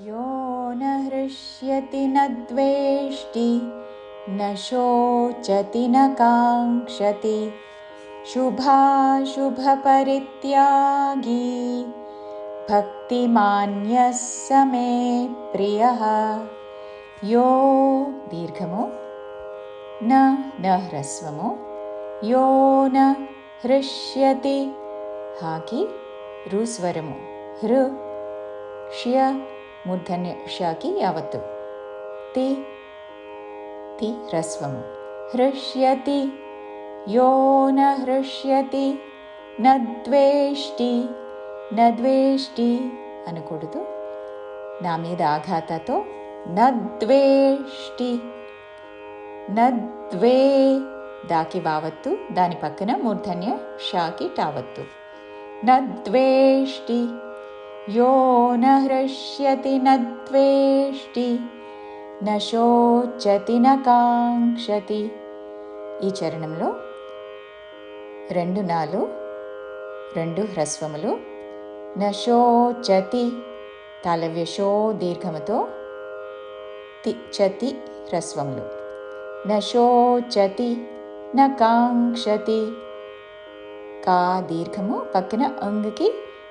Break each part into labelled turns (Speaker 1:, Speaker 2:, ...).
Speaker 1: यो न हृष्यति न द्वेष्टि न शोचति न काङ्क्षति शुभाशुभपरित्यागी भक्तिमान्यः स मे प्रियः यो दीर्घमो न ह्रस्वमो यो न हृष्यति रुस्वरमो हृ हृक्ष्य ಮೂರ್ಧನ್ಯ ಶಾಖಿ ಯಾವತ್ತು ತಿ తి హ్రస్వం ಹೃಷ್ಯತಿ యో న ಹೃಷ್ಯತಿ నద్వేష్టి నద్వేష్టి ನ ದ್ವೇಷ್ಟಿ అనకూడదు నా మీద ఆఘాతతో నద్వేష్టి నద్వే దాకి వావత్తు దాని పక్కన మూర్ధన్య షాకి టావత్తు నద్వేష్టి యో न हृष्यति न శోచతి న కాంక్షతి ఈ చరణంలో రెండు నాలు రెండు హ్రస్వములు నశోచతి తలవ్యశో దీర్ఘముతో చతి హ్రస్వములు నశోచతి న కాంక్షతి కా దీర్ఘము పక్కన అంగుకి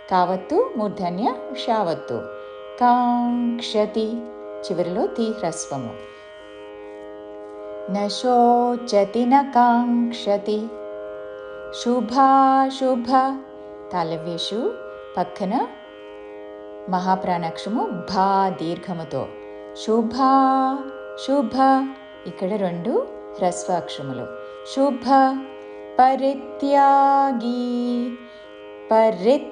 Speaker 1: కావత్తు మూర్ధన్య షావత్తు కాంక్షతి చివరిలో తీహ్రస్వము నశోచతి కాంక్షతి శుభాశుభ తలవేషు పక్కన మహాప్రాణాక్షము భా దీర్ఘముతో శుభ శుభ ఇక్కడ రెండు హ్రస్వాక్షములు శుభ పరిత్యాగి పరిత్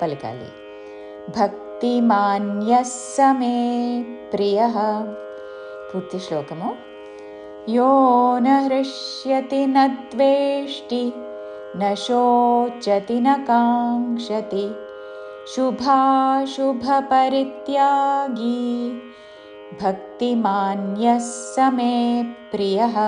Speaker 1: भक्तिमान्यः मे प्रियः पूर्तिश्लोकमो यो न हृष्यति न द्वेष्टि न शोचति न काङ्क्षति शुभाशुभपरित्यागी भक्तिमान्यः मे प्रियः